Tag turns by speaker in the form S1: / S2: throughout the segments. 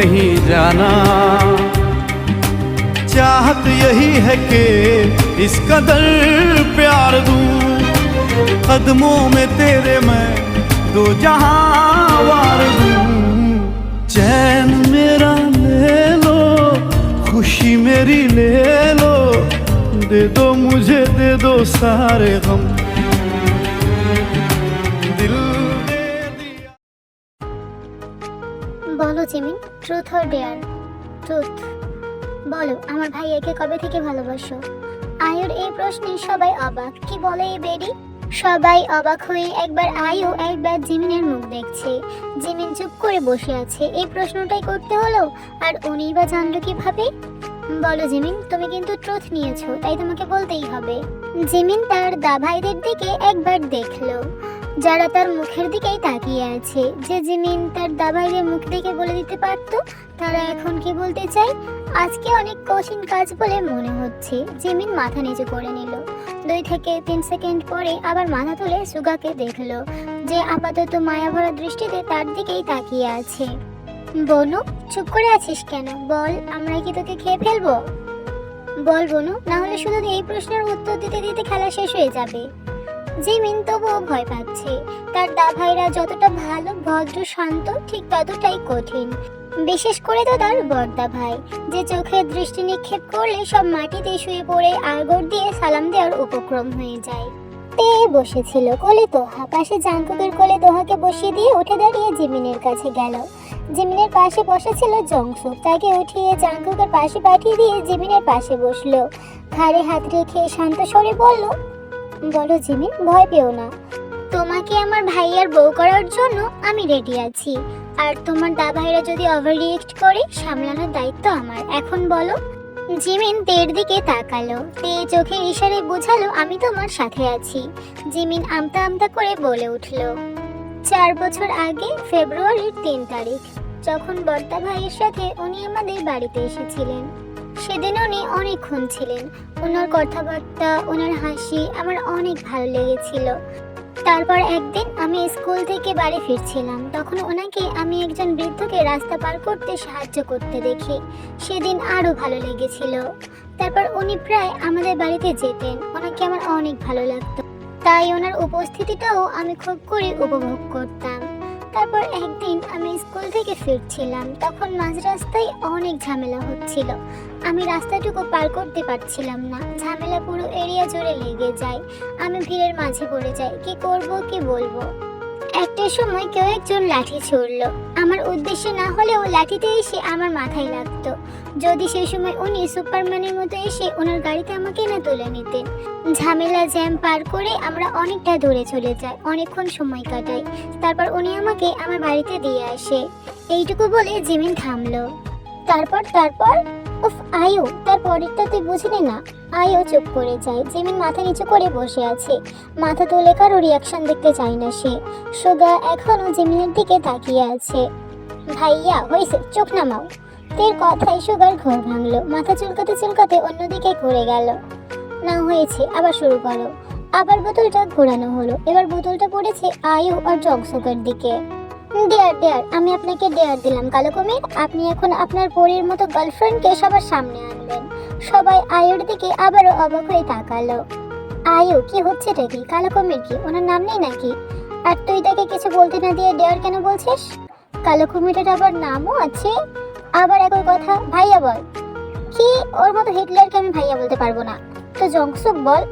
S1: नहीं जाना। चाहत यही है कि इस कदर प्यार दूँ। कदमों में तेरे मैं दो जहाँ वार दूँ। चैन मेरा ले लो, खुशी मेरी ले लो। दे दो मुझे, दे दो सारे गम।
S2: Jimin truth or dare truth বলো, আমার ভাইয়াকে কবে থেকে ভালোবাসো? আয়ুর এই প্রশ্নে সবাই অবাক। কি বলে এই বেডি? সবাই অবাক হয়ে একবার আয়ু একবার জিমিনের মুখ দেখছে। জিমিন চুপ করে বসে আছে। এই প্রশ্নটাই করতে হলো? আর উনি বা জানলো কীভাবে? বলো জিমিন, তুমি কিন্তু ট্রুথ নিয়েছো, তাই তোমাকে বলতেই হবে। জিমিন তার দাভাইদের দিকে একবার দেখল। যারা তার মুখের দিকেই তাকিয়ে আছে। যে জিমিন তার দাবাইয়ের মুখ দেখে বলে দিতে পারতো, তারা এখন কি বলতে চায়? আজকে অনেক কঠিন কাজ বলে মনে হচ্ছে, জিমিন মাথা নিচু করে নিল। দুই থেকে তিন সেকেন্ড পরে আবার মাথা তুলে সুগাকে দেখল, যে আপাতত মায়াভরা দৃষ্টিতে তার দিকেই তাকিয়ে আছে। বনু, চুপ করে আছিস কেন? বল, আমরা কি তোকে খেয়ে ফেলব? বল বনু, না হলে শুধু এই প্রশ্নের উত্তর দিতে দিতে খেলা শেষ হয়ে যাবে। জিমিন তবুও ভয় পাচ্ছে। তার দাভাইরা যতটা ভালো, ভদ্র, শান্ত, ঠিক ততটাই কঠিন। বিশেষ করে তো তার বর্দা ভাই যে চোখের দৃষ্টি নিক্ষেপ করলে সব মাটিতে শুয়ে পড়ে আগর দিয়ে সালাম দেওয়ার উপক্রম হয়ে যায়। তে বসেছিল কোলে তোহা, পাশে জাঙ্কুকের কোলে তোহাকে বসিয়ে দিয়ে উঠে দাঁড়িয়ে জিমিনের কাছে গেল। জিমিনের পাশে বসেছিল জংসুক, তাকে উঠিয়ে জাঙ্কুকের পাশে পাঠিয়ে দিয়ে জিমিনের পাশে বসল। ঘাড়ে হাত রেখে শান্ত স্বরে বলল বলো জিমিন, ভয় পেও না। তোমাকে আমার ভাইয়ার বউ করার জন্য আমি রেডি আছি। আর তোমার দাভাইরা যদি ওভার রিয়েক্ট করে, সামলানোর দায়িত্ব আমার। এখন বলো, জিমিন তের দিকে তাকালো। তে চোখের ইশারে বোঝালো, আমি তোমার সাথে আছি। জিমিন আমতা আমতা করে বলে উঠল, চার বছর আগে ফেব্রুয়ারির তিন তারিখ, যখন বর্দা ভাইয়ের সাথে উনি আমাদের বাড়িতে এসেছিলেন। সেদিন উনি অনেকক্ষণ ছিলেন। ওনার কথাবার্তা, ওনার হাসি আমার অনেক ভালো লেগেছিল। তারপর একদিন আমি স্কুল থেকে বাড়ি ফিরছিলাম। তখন ওনাকে আমি একজন বৃদ্ধকে রাস্তা পার করতে সাহায্য করতে দেখি। সেদিন আরও ভালো লেগেছিল। তারপর উনি প্রায় আমাদের বাড়িতে যেতেন। ওনাকে আমার অনেক ভালো লাগতো। তাই ওনার উপস্থিতিটাও আমি খুব করে উপভোগ করতাম। তারপর একদিন আমি স্কুল থেকে ফিরছিলাম, তখন মাঝ রাস্তায় অনেক ঝামেলা হচ্ছিল। আমি রাস্তাটুকু পার করতে পারছিলাম না। ঝামেলা পুরো এরিয়া জুড়ে লেগে যায়। আমি ভিড়ের মাঝে পড়ে যাই। কি করব, কি বলব? একটা সময় কেউ একজন লাঠি ছুড়লো। আমার উদ্দেশ্যে না হলেও লাঠিতে এসে আমার মাথায় লাগতো। যদি সেই সময় উনি সুপারম্যানের মতো এসে ওনার গাড়িতে আমাকে না তুলে নিতেন। ঝামেলা জ্যাম পার করে আমরা অনেকটা দূরে চলে যাই, অনেকক্ষণ সময় কাটাই। তারপর উনি আমাকে আমার বাড়িতে দিয়ে আসে। এইটুকু বলে জিমিন থামলো। তারপর তারপর? উফ, আয়ু, তার পরেরটা তুই বুঝলি না। আয়ু চুপ করে যায়। জিমিন মাথা নিচু করে বসে আছে। মাথা তুলে কারও রিয়াকশন দেখতে চায় না সে। সুগা এখনও জিমিনের দিকে তাকিয়ে আছে। ভাইয়া হয়েছে চোখ নামাও। তের কথায় সুগার ঘর ভাঙলো। মাথা চুলকাতে চুলকাতে অন্যদিকে ঘুরে গেল। না হয়েছে, আবার শুরু করো। আবার বোতলটা ঘোরানো হলো। এবার বোতলটা পড়েছে আয়ু আর জংসুকের দিকে। ডেয়ার ডেয়ার আমি আপনাকে ডেয়ার দিলাম, কালো কুমির। আপনি এখন আপনার পরীর মতো গার্লফ্রেন্ডকে সবার সামনে আনবেন। সবাই আয়ুর দিকে আবারও অবাক হয়ে তাকালো। আয়ু, কি হচ্ছেটা কি? কালো কুমির কি? ওনার নাম নেই নাকি? আর তুই তাকে কিছু বলতে না দিয়ে ডেয়ার কেন বলছিস? কালো কুমিরের আবার নামও আছে? আবার একই কথা। ভাইয়া বল। কি? ওর মতো হিটলারকে আমি ভাইয়া বলতে পারব না। তো জংসুক বল।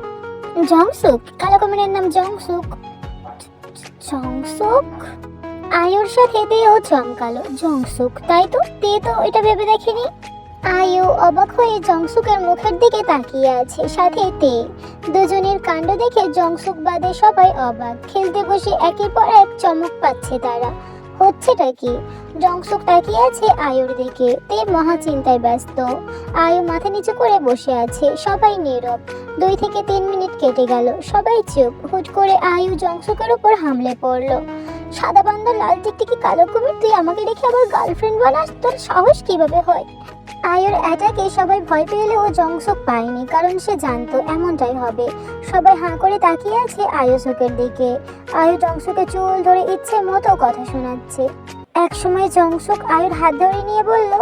S2: জংসুক? কালো কুমিরের নাম জংসুক। জংসুক? আয়ুর সাথে তেও চমকালো। জংসুক, তাই তো? তে তো এটা ভেবে দেখেনি? আয়ু অবাক হয়ে জংসুকের মুখের দিকে তাকিয়ে আছে, সাথে তে। দুজনের কাণ্ড দেখে জংসুক বাদে সবাই অবাক। খেলতে বসে একের পর এক চমক পাচ্ছে তারা। হচ্ছেটা কি? জংসুক তাকিয়ে আছে আয়ুর দিকে। তে মহা চিন্তায় ব্যস্ত। আয়ু মাথা নিচু করে বসে আছে, সবাই নীরব। দুই থেকে তিন মিনিট কেটে গেল। সবাই চুপ। হুট করে আয়ু জংসুকের উপর হামলে পড়ল। সাদা বান্দর লাল টিকটিকি, কালো কুমির, তুই আমাকে দেখে আবার গার্লফ্রেন্ড বানাস? তোর সাহস কীভাবে হয়? আয়ুর অ্যাটাকে সবাই ভয় পেলে ও জংসক পায়নি, কারণ সে জানতো এমনটাই হবে। সবাই হাঁ করে তাকিয়ে আছে আয়ুষকের দিকে। আয়ু জংসকে চুল ধরে ইচ্ছে মতো কথা শোনাচ্ছে। একসময় জংসুক আয়ুর হাত ধরে নিয়ে বলল,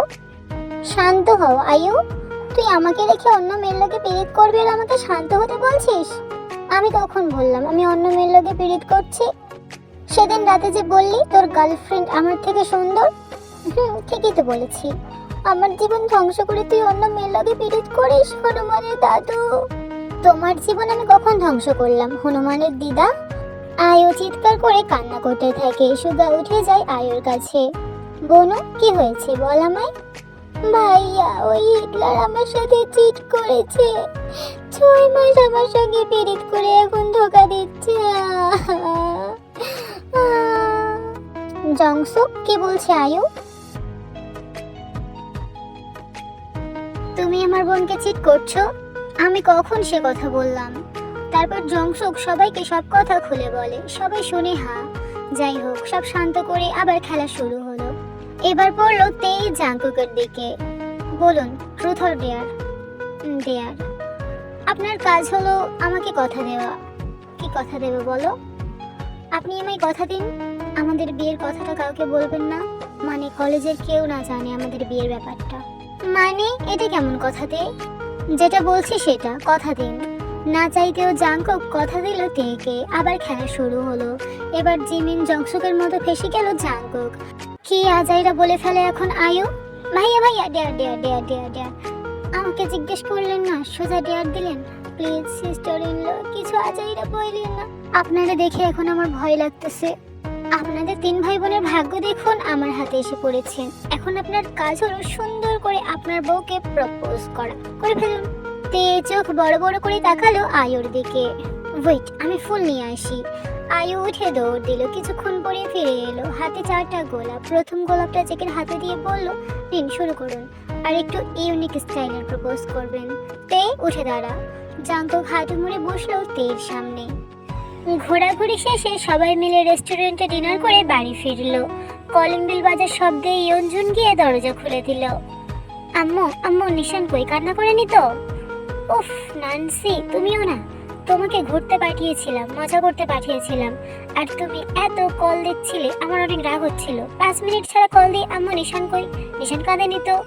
S2: শান্ত হও আয়ু তুই আমাকে রেখে অন্য মেয়ের লোকে পীড়িত করবি আর আমাকে শান্ত হতে বলছিস? আমি কখন বললাম, আমি অন্য মেয়ের লোকে পীড়িত করছি। সেদিন রাতে যে বললি তোর গার্লফ্রেন্ড আমার থেকে সুন্দর? হুম, ঠিকই তো বলেছি। আমার জীবন ধ্বংস করে তুই অন্য মেয়ের লোকে পীড়িত করিস, হনুমানের দাদু? তোমার জীবন আমি কখন ধ্বংস করলাম, হনুমানের দিদা? আয়ু চিৎকার করে কান্না করতে থাকে সুগা উঠে যায় আয়ুর কাছে। বনু, কি হয়েছে বল আমায়? ভাইয়া, ওই হিটলার আমার সাথে চিট করেছে। ছয় মাস আমার সঙ্গে পীড়িত করে এখন ধোকা দিচ্ছে। জংসুক কি বলছে আয়ু? তুমি আমার বোনকে চিট করছ? আমি কখন সে কথা বললাম? তারপর জংসুক সবাইকে সব কথা খুলে বলে, সবাই শুনে হা। যাই হোক, সব শান্ত করে আবার খেলা শুরু হলো। এবার পড়ল তেই জাঙ্কুকের দিকে। বলুন ট্রুথ অর ডেয়ার ডেয়ার আপনার কাজ হলো আমাকে কথা দেওয়া। কি কথা দেবে বলো? আপনি আমায় কথা দিন। আমাদের বিয়ের কথাটা কাউকে বলবেন না। মানে কলেজের কেউ না জানে আমাদের বিয়ের ব্যাপারটা। মানে এটা কেমন কথা দে যেটা বলছি সেটা, কথা দিন। না চাইতেও জাঙ্কক কথা দিল তেকে আবার খেলা শুরু হলো। এবার জিমিন জংসুকের মতো ফেসে গেল জাঙ্কক কি আজাইরা বলে ফেলে এখন আয়ু? ভাইয়া ভাইয়া, dare dare dare dare dare. আমাকে জিজ্ঞেস করলেন না, সোজা ডেয়ার দিলেন? প্লিজ সিস্টার ইন ল কিছু আজাইরা বললেন না। আপনারা দেখে এখন আমার ভয় লাগতেছে। আপনাদের তিন ভাই বোনের ভাগ্য দেখুন আমার হাতে এসে পড়েছেন এখন আপনার কাজ হলো সুন্দর করে আপনার বউকে প্রপোজ করা। করে ফেলুন। তে চোখ বড় বড় করে তাকালো আয়ুর দিকে। ওয়েট আমি ফুল নিয়ে আসি। আয়ু উঠে দৌড় দিল, কিছুক্ষণ পরে ফিরে এলো। হাতে চারটা গোলাপ। প্রথম গোলাপটা জেকের হাতে দিয়ে বলল, নিন, শুরু করুন। আর একটু ইউনিক স্টাইলের প্রপোজ করবেন। তে উঠে দাঁড়া জাঙ্কক হাঁটু মুড়ে বসল তের সামনে। ঘোরাঘুরি শেষে সবাই মিলে রেস্টুরেন্টে ডিনার করে বাড়ি ফিরলো। কলিং বিল বাজার শব্দে ইয়ঞ্জুন গিয়ে দরজা খুলে দিল। আম্মু আম্মু, নিশান কই? কান্না করেনি তো? উফ, নানসি, তুমিও না। তোমাকে ঘুরতে পাঠিয়েছিলাম, মজা করতে পাঠিয়েছিলাম। আর তুমি এত কল দিচ্ছিলে, আমার অনেক রাগ হচ্ছিল। পাঁচ মিনিট ছাড়া কল দিয়ে আম্মু, নিশান কই? নিশান কাঁদেনি তো?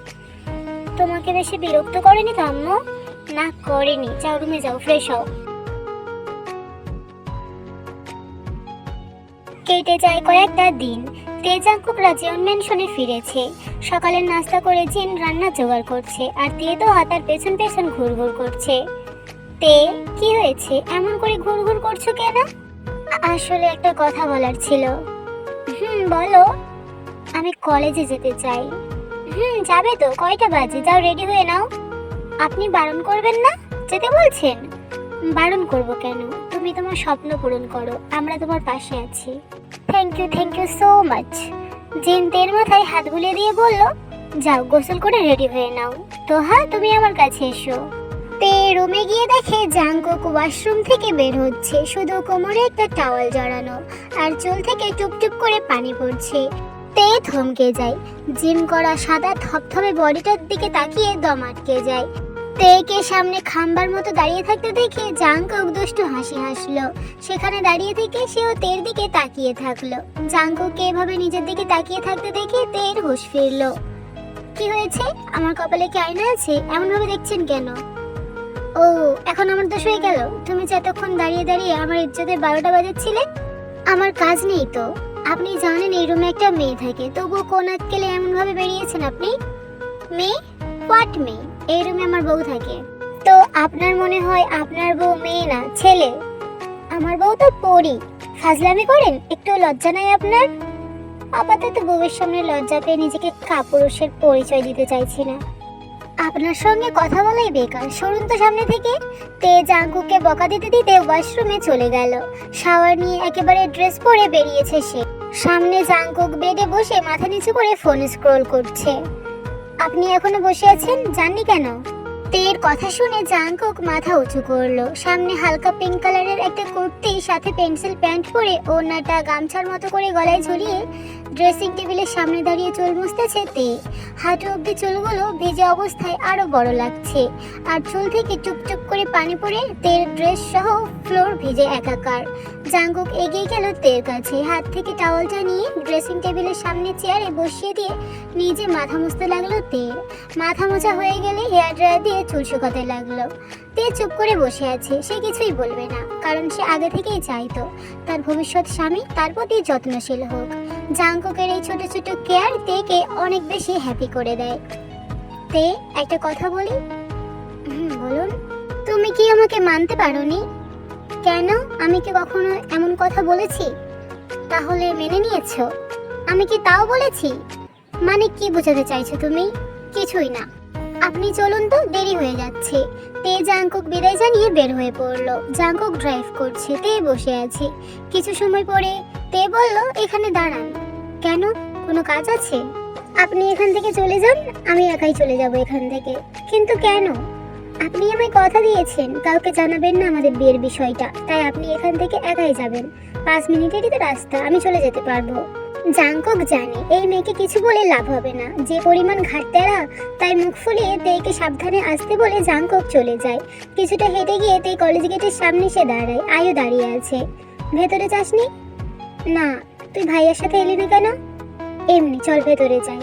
S2: তোমাকে বেশি বিরক্ত করেনি তো, আম্মু? না, করেনি। যাও রুমে যাও ফ্রেশ হও। কেটে যায় কয়েকটা দিন। তেজা তেজাঙ্কুক রাজিয়ন মেনশনে ফিরেছে। সকালের নাস্তা করে জিন রান্না জোগাড় করছে আর তে তো হাতার পেছন পেছন ঘুরঘুর করছে। তে, কি হয়েছে? এমন করে ঘুরঘুর করছ কেন? আসলে একটা কথা বলার ছিল। হুম, বলো। আমি কলেজে যেতে চাই। হুম, যাবে তো, কয়টা বাজে? যাও, রেডি হয়ে নাও। আপনি বারণ করবেন না? যেতে বলছেন? বারণ করব কেন? তুমি তোমার স্বপ্ন পূরণ করো, আমরা তোমার পাশে আছি। Thank you thank you so much জিন তের মাথায় হাত বুলিয়ে দিয়ে বলল, যাও, গোসল করে রেডি হয়ে নাও। তো হ্যাঁ তুমি আমার কাছে এসো। তে রুমে গিয়ে দেখে জাঙ্কুক ওয়াশরুম থেকে বের হচ্ছে। শুধু কোমরে একটা টাওয়াল জড়ানো আর চুল থেকে টুপটুপ করে পানি পড়ছে। তে থমকে যায়। জিম করা সাদা থপথপে বডিটার দিকে তাকিয়ে দম আটকে যায়। তেকে সামনে খাম্বার মতো দাঁড়িয়ে থাকতে দেখে জাঙ্কুক দুষ্টু হাসি হাসলো। সেখানে দাঁড়িয়ে থেকে সেও তের দিকে তাকিয়ে থাকল। জাঙ্কুককে এভাবে নিজের দিকে তাকিয়ে থাকতে দেখে তের হুঁশ ফিরলো। কি হয়েছে? আমার কপালে কি আয়না আছে? এমন ভাবে দেখছেন কেন? ও, এখন আমার দোষ হয়ে গেল। তুমি যে এতক্ষণ দাঁড়িয়ে দাঁড়িয়ে আমার ইজ্জতের বারোটা বাজাচ্ছিলে, আমার কাজ নেই তো। আপনি জানেন এই রুমে একটা মেয়ে থাকে। তবুও কোন আটকেলে এমন ভাবে বেরিয়েছেন আপনি? মেয়ে? হোয়াট মেয়ে? এই রুমে আমার বউ থাকে। তো আপনার মনে হয় আপনার বউ মেয়ে না, ছেলে? আমার বউ তো পড়ি ফাজলামি করেন? একটু লজ্জা নাই আপনার? আপাতত বউয়ের সামনে লজ্জা পেয়ে নিজেকে কাপুরুষের পরিচয় দিতে চাইছি না। আপনার সঙ্গে কথা বলাই বেকার। সরুন তো সামনে থেকে। তে জাঙ্কুকে বকা দিতে দিতে ওয়াশরুমে চলে গেল। শাওয়ার নিয়ে একেবারে ড্রেস পরে বেরিয়েছে সে। সামনে জাঙ্কুক বেডে বসে মাথা নিচু করে ফোন স্ক্রোল করছে। আপনি এখনও বসে আছেন? জাননি কেন? তের কথা শুনে জাঙ্কুক মাথা উঁচু করল। সামনে হালকা পিঙ্ক কালারের একটা কুর্তি, সাথে পেন্সিল প্যান্ট পরে ওড়নাটা গামছার মতো করে গলায় ঝুলিয়ে ড্রেসিং টেবিলের সামনে দাঁড়িয়ে চুল মুছতেছে তে হাঁটু অব্দি চুলগুলো ভেজে অবস্থায় আরও বড় লাগছে। আর চুল থেকে টুপটুপ করে পানি পড়ে তের ড্রেস সহ ফ্লোর ভিজে একাকার। জাঙ্কুক এগিয়ে গেল তের কাছে। হাত থেকে টাওয়ালটা নিয়ে ড্রেসিং টেবিলের সামনে চেয়ারে বসিয়ে দিয়ে নিজে মাথা মুছতে লাগল তের মাথা মোছা হয়ে গেলে হেয়ার ড্রায়ার দিয়ে চুল শুকাতে লাগল। তে চুপ করে বসে আছে, সে কিছুই বলবে না, কারণ সে আগে থেকেই চাইতো। তার ভবিষ্যৎ স্বামী তার প্রতি যত্নশীল হোক। জাঙ্কুকের এই ছোট ছোট কেয়ার তেকে অনেক বেশি হ্যাপি করে দেয়। তে, একটা কথা বলি? হুম, বলুন। তুমি কি আমাকে মানতে পারোনি? কেন? আমি কি কখনো এমন কথা বলেছি? তাহলে মেনে নিয়েছো। আমি কি তাও বলেছি? মানে কি বোঝাতে চাইছো তুমি? কিছুই না। আপনি চলুন তো, দেরি হয়ে যাচ্ছে। তে জাংকুক বিদায় জানিয়ে বের হয়ে পড়ল। জাংকুক ড্রাইভ করছে, তে বসে আছে। কিছু সময় পরে তে বলল, এখানে দাঁড়ান। কেন? কোনো কাজ আছে? আপনি এখান থেকে চলে যান, আমি একাই চলে যাব এখান থেকে। কিন্তু কেন? আপনি আমায় কথা দিয়েছেন, কাউকে জানাবেন না আমাদের বিয়ের বিষয়টা, তাই আপনি এখান থেকে একাই যাবেন। পাঁচ মিনিটেরই তো রাস্তা, আমি চলে যেতে পারব। জাংকক জানে, এই মেয়েকে কিছু বলে লাভ হবে না। যে পরিমাণ ঘাটতেরা তাই মুখ ফুলিয়ে তেকে সাবধানে আসতে বলে জাংকক চলে যায়। কিছুটা হেঁটে গিয়ে তে কলেজ গেটের সামনে সে দাঁড়ায়, আয়ু দাঁড়িয়ে আছে। ভেতরে যাসনি? না, তুই ভাইয়ের সাথে এলি না কেন? এমনি, চল ভেতরে যাই।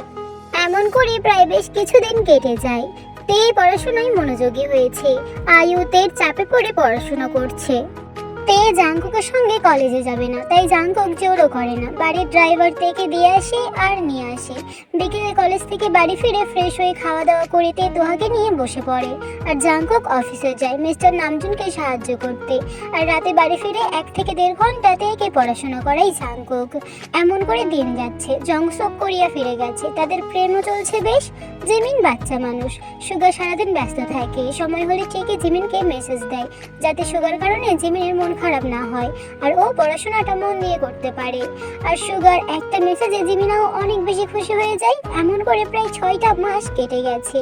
S2: এমন করে প্রায় বেশ কিছুদিন কেটে যায়। তে পড়াশোনায় মনোযোগী হয়েছে। আয়ু তের চাপে পড়ে পড়াশোনা করছে। তে জাংকুকের সঙ্গে কলেজে যাবে না। তাই জাংকুক জোরও করে না। বাড়ির ড্রাইভার থেকে দিয়ে আসে আর নিয়ে আসে। বিকেলে কলেজ থেকে বাড়ি ফিরে ফ্রেশ হয়ে খাওয়া দাওয়া করে তে তোহাকে নিয়ে বসে পড়ে। আর জাংকুক অফিসে যায় মিস্টার নামজুনকে সাহায্য করতে। আর রাতে বাড়ি ফিরে এক থেকে দেড় ঘণ্টা তেকে পড়াশোনা করাই জাংকুক এমন করে দিন যাচ্ছে। জংসক করিয়া ফিরে গেছে। তাদের প্রেমও চলছে বেশ। জিমিন বাচ্চা মানুষ। সুগার সারাদিন ব্যস্ত থাকে। সময় হলে ঠিকই জিমিনকে মেসেজ দেয়, যাতে সুগার কারণে জিমিনের মন খারাপ না হয় আর ও পড়াশোনাটা মন দিয়ে করতে পারে। আর সুগার একটা মেসেজে জিমিনাও অনেক বেশি খুশি হয়ে যায়। এমন করে প্রায় ছয়টা মাস কেটে গেছে।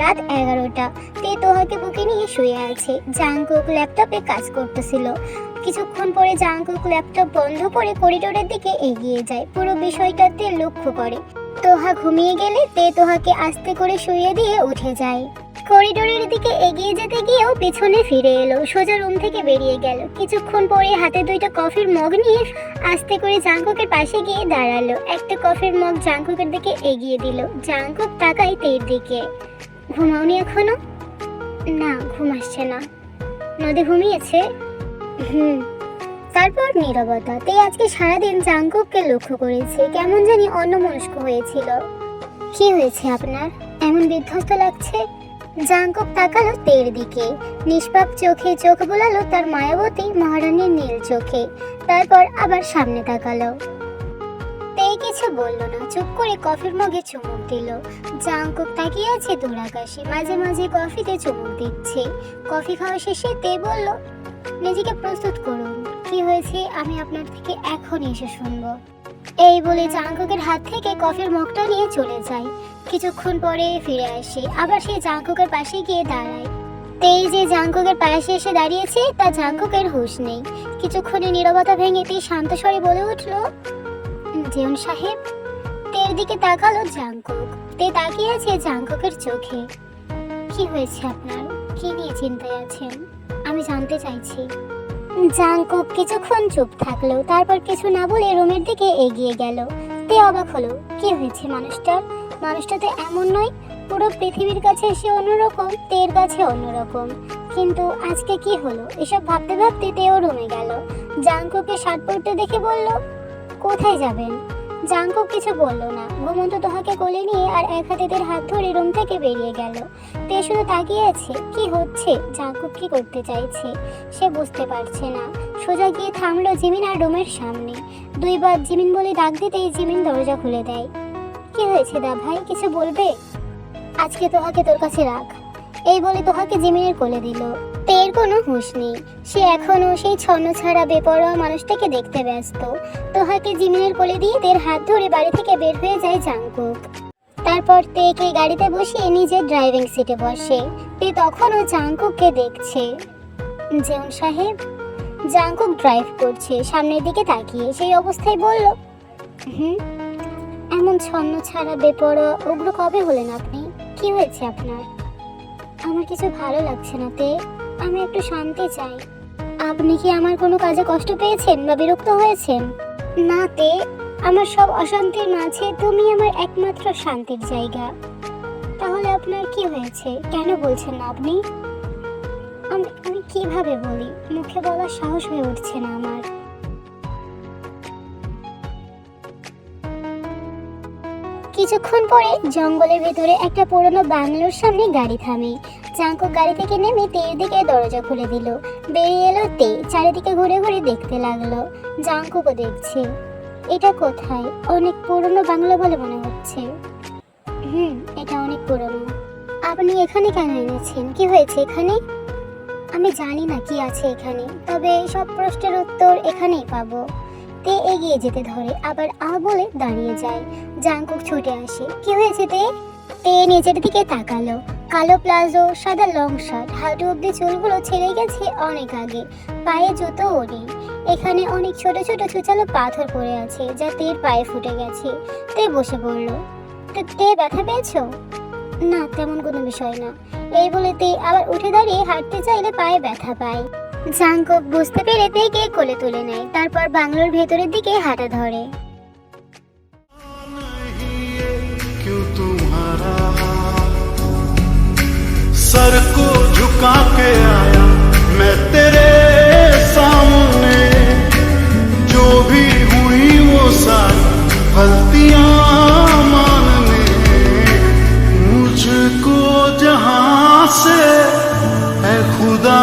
S2: রাত এগারোটা। তে তোহাকে বুকে নিয়ে শুয়ে আছে। জাংকুক ল্যাপটপে কাজ করতেছিল। কিছুক্ষণ পরে জাংকুক ল্যাপটপ বন্ধ করে করিডোরের দিকে এগিয়ে যায়। পুরো বিষয়টাতে লক্ষ্য করে। তোহা ঘুমিয়ে গেলে তে তোহাকে আস্তে করে শুয়ে দিয়ে উঠে যায়। করিডোরের দিকে এগিয়ে যেতে গিয়েও পেছনে ফিরে এলো, সোজা রুম থেকে বেরিয়ে গেল। কিছুক্ষণ পরে হাতে দুইটা কফির মগ নিয়ে আস্তে করে জাংকুকের পাশে গিয়ে দাঁড়াল। একটা কফির মগ জাংকুকের দিকে এগিয়ে দিল, জাংকুক তাকাই তের দিকে। ঘুমাওনি এখনও? না, ঘুম আসছে না। নদী ঘুমিয়েছে? হুম। তারপর নীরবতা। তে আজকে সারাদিন জাংকুককে লক্ষ্য করেছে। কেমন জানি অন্যমনস্ক হয়েছিল। কি হয়েছে আপনার? এমন বিধ্বস্ত লাগছে? জাংকুক তাকালো তের দিকে। নিষ্পাপ চোখে চোখ বোলালো তার মায়াবতী মহারানীর নীল চোখে। তারপর আবার সামনে তাকালো। কিছু বলল না। চুপ করে কফির মগে চুমুক দিল। জাংকুক তাকিয়ে আছে দূর আকাশে। মাঝে মাঝে কফিতে চুমুক দিচ্ছে। কফি খাওয়া শেষে তে বলল, নিজেকে প্রস্তুত করুন। কি হয়েছে আমি আপনার থেকে এখনই এসে শুনব। এই বলে জাংকুকের হাত থেকে কফির মগটা নিয়ে চলে যায়। কিছুক্ষণ পরে ফিরে আসে, আবার সে জাংকুকের পাশে গিয়ে দাঁড়ায়। তেই যে জাংকুকের পাশে এসে দাঁড়িয়েছে, তা জাংকুকের হুঁশ নেই। কিছুক্ষণে নীরবতা ভেঙে তেই শান্ত স্বরে বলে উঠল জিয়ন সাহেব, তের দিকে তাকালো জাংকুক। তে তাকিয়ে আছে জাংকুকের চোখে। কি হয়েছে আপনার? কি নিয়ে চিন্তায় আছেন? আমি জানতে চাইছি। জাংকুক কিছুক্ষণ চুপ থাকল, তারপর কিছু না বলে রুমের দিকে এগিয়ে গেল। তে অবাক হলো, কি হয়েছে মানুষটার মানুষটা তো এমন নয়, পুরো পৃথিবীর কাছে এসে অন্যরকম, তের কাছে অন্যরকম। কিন্তু আজকে কি হলো? এসব ভাবতে ভাবতে তেও রুমে গেল। জাংকুকে শার্ট পরতে দেখে বলল, কোথায় যাবেন? জাংকুক কিছু বলল না। ঘুমন্ত তোহাকে কোলে নিয়ে আর এক হাতে তের হাত ধরে রুম থেকে বেরিয়ে গেল। তে শুধু তাকিয়ে আছে, কি হচ্ছে? জাংকুক কি করতে চাইছে? সে বুঝতে পারছে না। সোজা গিয়ে থামলো জিমিন আর রুমের সামনে। দুইবার জিমিন বলে ডাক দিতেই জিমিন দরজা খুলে দেয়। কি হয়েছে দা ভাই? কিছু বলবে? আজকে তোহাকে তোর কাছে রাখ। এই বলে তোহাকে জিমিনের কোলে দিল। তের কোনো হুঁশ নেই। সে এখনও সেই ছন্ন ছাড়া বেপরোয়া মানুষটাকে দেখতে ব্যস্ত। তোহাকে জিমিনের কোলে দিয়ে তের হাত ধরে বাড়ি থেকে বের হয়ে যায় জাংকুক। তারপর তেকে গাড়িতে বসিয়ে নিজের ড্রাইভিং সিটে বসে। তে তখনও জাংকুককে দেখছে। জেউন সাহেব, জাংকুক ড্রাইভ করছে, সামনের দিকে তাকিয়ে সেই অবস্থায় বলল, হুম, এমন ছন্ন ছাড়া বেপরোয়া উগ্র কবে হলেন আপনি? কি হয়েছে আপনার? আমার কিছু ভালো লাগছে না তে। আমি একটু শান্তি চাই। আপনি কি আমার কোনো কাজে কষ্ট পেয়েছেন বা বিরক্ত হয়েছেন? না তে, আমার সব অশান্তির মাঝে তুমি আমার একমাত্র শান্তির জায়গা। তাহলে আপনার কি হয়েছে? কেন বলছেন না আপনি? আমি আমি কীভাবে বলি? মুখে বলার সাহস হয়ে উঠছে না আমার। কিছুক্ষণ পরে জঙ্গলের ভেতরে একটা পুরনো বাংলোর সামনে গাড়ি থামে। চাঙ্কু গাড়ি থেকে নেমে তের দিকে দরজা খুলে দিল। বেরিয়ে এলো তে, চারিদিকে ঘুরে ঘুরে দেখতে লাগল। জাঙ্কুকও দেখছে। এটা কোথায়? অনেক পুরনো বাংলো বলে মনে হচ্ছে। হুম, এটা অনেক পুরনো। আপনি এখানে কেন এনেছেন? কি হয়েছে এখানে? আমি জানি না কি আছে এখানে, তবে সব প্রশ্নের উত্তর এখানেই পাবো। তে এগিয়ে যেতে ধরে, আবার আ বলে দাঁড়িয়ে যায়। জাঙ্কুক ছুটে আসে। কি হয়েছে তে? তে নিজের দিকে তাকালো। কালো প্লাজো, সাদা লং শার্ট হাঁটু অব্দি চুলগুলো ছেড়ে গেছে অনেক আগে। পায়ে জুতোও নেই এখানে অনেক ছোট ছোট ছুচালো পাথর পড়ে আছে যা তের পায়ে ফুটে গেছে। তে বসে পড়ল। তো, তে ব্যথা পেয়েছ? না, তেমন কোনো বিষয় না। এই বলে তে আবার উঠে দাঁড়িয়ে হাঁটতে চাইলে পায়ে ব্যথা পায়। জাঙ্কক বুঝতে পেরে তেকে কোলে তুলে নেয়। তারপর বাংলোর ভেতরের দিকে হাঁটা ধরে।
S1: सर को झुका के आया। मैं तेरे सामने, जो भी हुई वो सारी गलतियाँ मानने। मुझको जहाँ से है खुदा